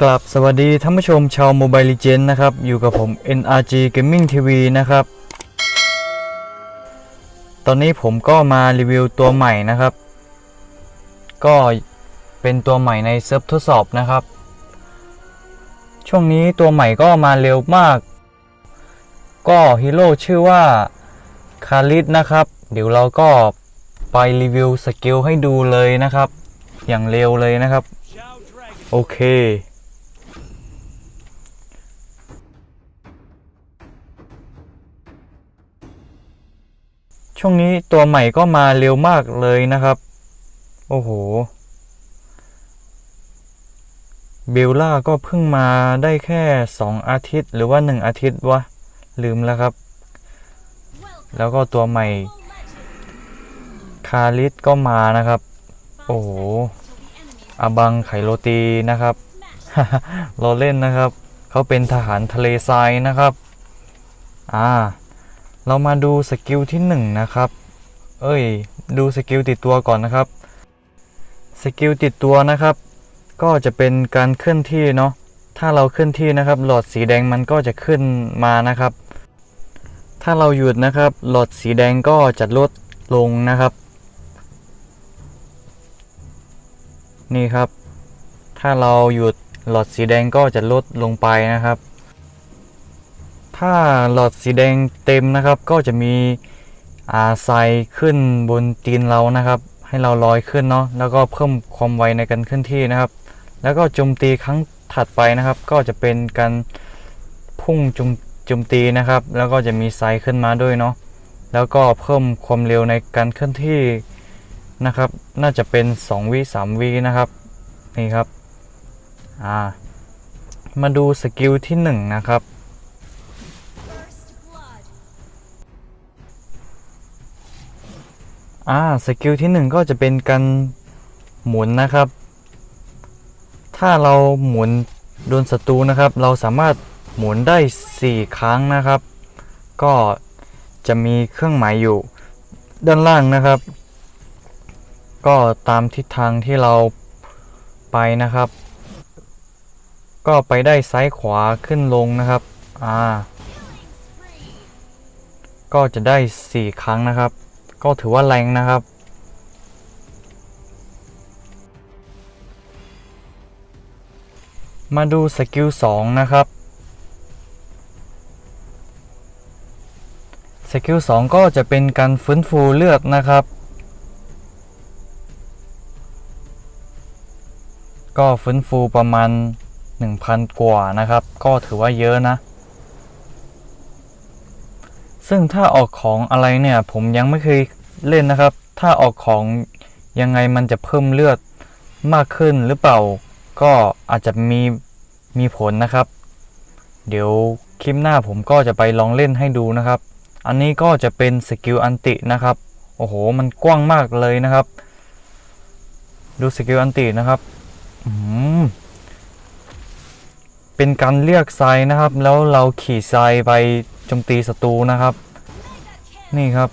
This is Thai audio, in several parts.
กลับสวัสดีท่านผู้ชมชาว Mobile Legends นะครับ อยู่กับผม NRG Gaming TV นะครับ ตอนนี้ผมก็มารีวิวตัวใหม่นะครับ ก็เป็นตัวใหม่ในเซิร์ฟทดสอบนะครับ ช่วงนี้ตัวใหม่ก็มาเร็วมาก ก็ฮีโร่ชื่อว่าคาริสนะครับ เดี๋ยวเราก็ไปรีวิวสกิลให้ดูเลยนะครับ อย่างเร็วเลยนะครับ โอเค ช่วงนี้ตัวใหม่ก็มาเร็วมากเลยนะครับ โอ้โห เบลล่าก็เพิ่งมาได้แค่ 2 อาทิตย์ หรือว่า 1 อาทิตย์วะ ลืมแล้วครับ แล้วก็ตัวใหม่ คาริสก็มานะครับ โอ้โหอาบังไขโรตีนะครับเราเล่นนะครับ เขาเป็นทหารทะเลทรายนะครับ อ่า เรามาดูสกิลที่หนึ่งนะครับ เอ้ย ดูสกิลติดตัวก่อนนะครับ สกิลติดตัวนะครับ ก็จะเป็นการเคลื่อนที่เนาะ ถ้าเราเคลื่อนที่นะครับ หลอดสีแดงมันก็จะขึ้นมานะครับ ถ้าเราหยุดนะครับ หลอดสีแดงก็จะลดลงนะครับ นี่ครับ ถ้าเราหยุดหลอดสีแดงก็จะลดลงไปนะครับ ถ้าหลอดสีแดงเต็มนะครับ ก็จะมีอาไซขึ้นบนตีนเรานะครับ ให้เราลอยขึ้นเนาะแล้วก็เพิ่มความไวในการเคลื่อนที่นะครับ แล้วก็โจมตีครั้งถัดไปนะครับ ก็จะเป็นการพุ่งจมจมตีนะครับ แล้วก็จะมีไซขึ้นมาด้วยเนาะแล้วก็เพิ่มความเร็วในการเคลื่อนที่นะครับ น่าจะเป็น 2วิ3วินะครับนี่ครับอ่ามาดูสกิลที่1นะครับ อ่าสกิลที่ 1 ก็จะเป็นการหมุนนะครับ ถ้าเราหมุนโดนศัตรูนะครับ เราสามารถหมุนได้ 4 ครั้งนะครับ ก็จะมีเครื่องหมายอยู่ด้านล่างนะครับ ก็ตามทิศทางที่เราไปนะครับ ก็ไปได้ซ้ายขวาขึ้นลงนะครับอ่าก็จะได้ 4 ครั้งนะครับ ก็ถือว่าแรงนะครับ มาดูสกิล2นะครับสกิล2ก็จะเป็นการฟื้นฟูเลือดนะครับ ก็ฟื้นฟูประมาณ 1,000 กว่านะครับ ก็ถือว่าเยอะนะ ซึ่งถ้าออกของอะไรเนี่ย ผมยังไม่เคยเล่นนะครับ ถ้าออกของยังไงมันจะเพิ่มเลือดมากขึ้นหรือเปล่า ก็อาจจะมีมีผลนะครับ เดี๋ยวคลิปหน้าผมก็จะไปลองเล่นให้ดูนะครับ อันนี้ก็จะเป็นสกิลอันตินะครับ โอ้โห มันกว้างมากเลยนะครับ ดูสกิลอันตินะครับอืมเป็นการเรียกไซนะครับ แล้วเราขี่ไซไป จมตีศัตรูนะครับ นี่ครับ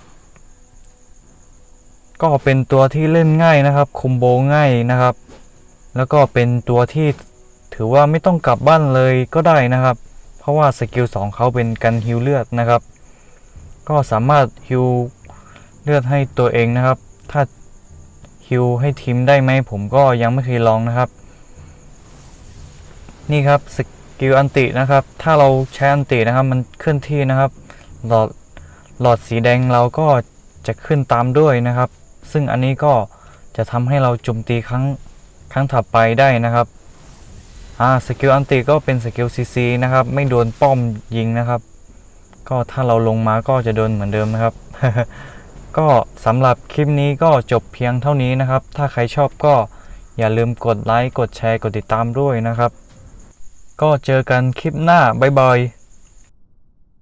ก็เป็นตัวที่เล่นง่ายนะครับ คุมโบง่ายนะครับ แล้วก็เป็นตัวที่ถือว่าไม่ต้องกลับบ้านเลยก็ได้นะครับ เพราะว่าสกิล2เขาเป็นกันฮิวเลือดนะครับ ก็สามารถฮิวเลือดให้ตัวเองนะครับ ถ้าฮิวให้ทีมได้ไหมผมก็ยังไม่เคยลองนะครับ นี่ครับส กิลอันตินะครับ ถ้าเราใช้อันตินะครับ มันเคลื่อนที่นะครับ หลอดหลอดสีแดงเราก็จะขึ้นตามด้วยนะครับ ซึ่งอันนี้ก็จะทำให้เราโจมตีครั้งครั้งถัดไปได้นะครับอ่าสกิลอันติก็เป็นสกิลซีซีนะครับ ไม่โดนป้อมยิงนะครับ ก็ถ้าเราลงมาก็จะโดนเหมือนเดิมนะครับ ก็สำหรับคลิปนี้ก็จบเพียงเท่านี้นะครับ ถ้าใครชอบก็อย่าลืมกดไลค์กดแชร์กดติดตามด้วยนะครับ ก็เจอกันคลิปหน้าบ๊ายบาย